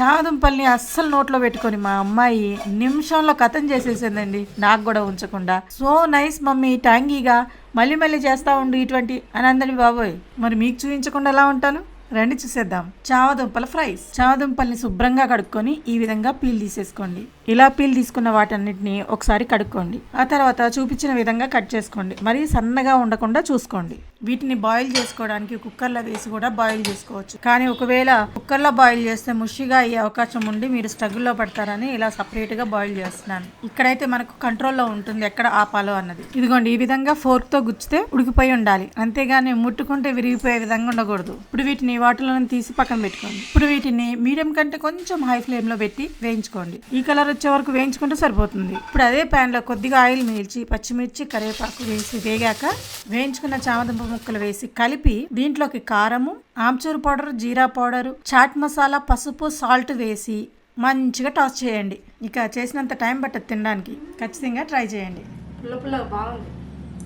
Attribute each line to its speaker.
Speaker 1: చామదుంపల్ని అస్సలు నోట్లో పెట్టుకొని మా అమ్మాయి నిమిషంలో కథం చేసేసిందండి. నాకు కూడా ఉంచకుండా. సో నైస్ మమ్మీ ట్యాంగీగా మళ్ళీ మళ్ళీ చేస్తా ఉండు ఇటువంటి అని అందండి బాబోయ్. మరి మీకు చూపించకుండా ఎలా ఉంటాను? రండి చూసేద్దాం. చామదుంపల ఫ్రైస్. చామదుంపల్ని శుభ్రంగా కడుక్కొని ఈ విధంగా పీల్ తీసేసుకోండి. ఇలా పీల్ తీసుకున్న వాటన్నిటిని ఒకసారి కడుక్కోండి. ఆ తర్వాత చూపించిన విధంగా కట్ చేసుకోండి. మరీ సన్నగా ఉండకుండా చూసుకోండి. వీటిని బాయిల్ చేసుకోవడానికి కుక్కర్లో వేసి కూడా బాయిల్ చేసుకోవచ్చు. కానీ ఒకవేళ కుక్కర్లో బాయిల్ చేస్తే ముషిగా అయ్యే అవకాశం ఉండి మీరు స్ట్రగుల్లో పడతారని ఇలా సపరేట్గా బాయిల్ చేస్తున్నాను. ఇక్కడైతే మనకు కంట్రోల్లో ఉంటుంది ఎక్కడ ఆపాలో అన్నది. ఇదిగోండి ఈ విధంగా ఫోర్క్తో గుచ్చితే ఉడికిపోయి ఉండాలి. అంతేగాని ముట్టుకుంటే విరిగిపోయే విధంగా ఉండకూడదు. ఇప్పుడు వీటిని వాటిలో తీసి పక్కన పెట్టుకోండి. ఇప్పుడు వీటిని మీడియం కంటే కొంచెం హై ఫ్లేమ్లో పెట్టి వేయించుకోండి. ఈ కలర్ వచ్చే వరకు వేయించుకుంటే సరిపోతుంది. ఇప్పుడు అదే ప్యాన్లో కొద్దిగా ఆయిల్ మిల్చి పచ్చిమిర్చి కరివేపాకు వేసి వేగాక వేయించుకున్న చామదుంప ముక్కలు వేసి కలిపి దీంట్లోకి కారము ఆమ్చూరు పౌడర్ జీరా పౌడర్ చాట్ మసాలా పసుపు సాల్ట్ వేసి మంచిగా టాస్ చేయండి. ఇక చేసినంత టైం పట్టదు తినడానికి. ఖచ్చితంగా ట్రై చేయండి. పుల్ల పుల్ల బాగుంది.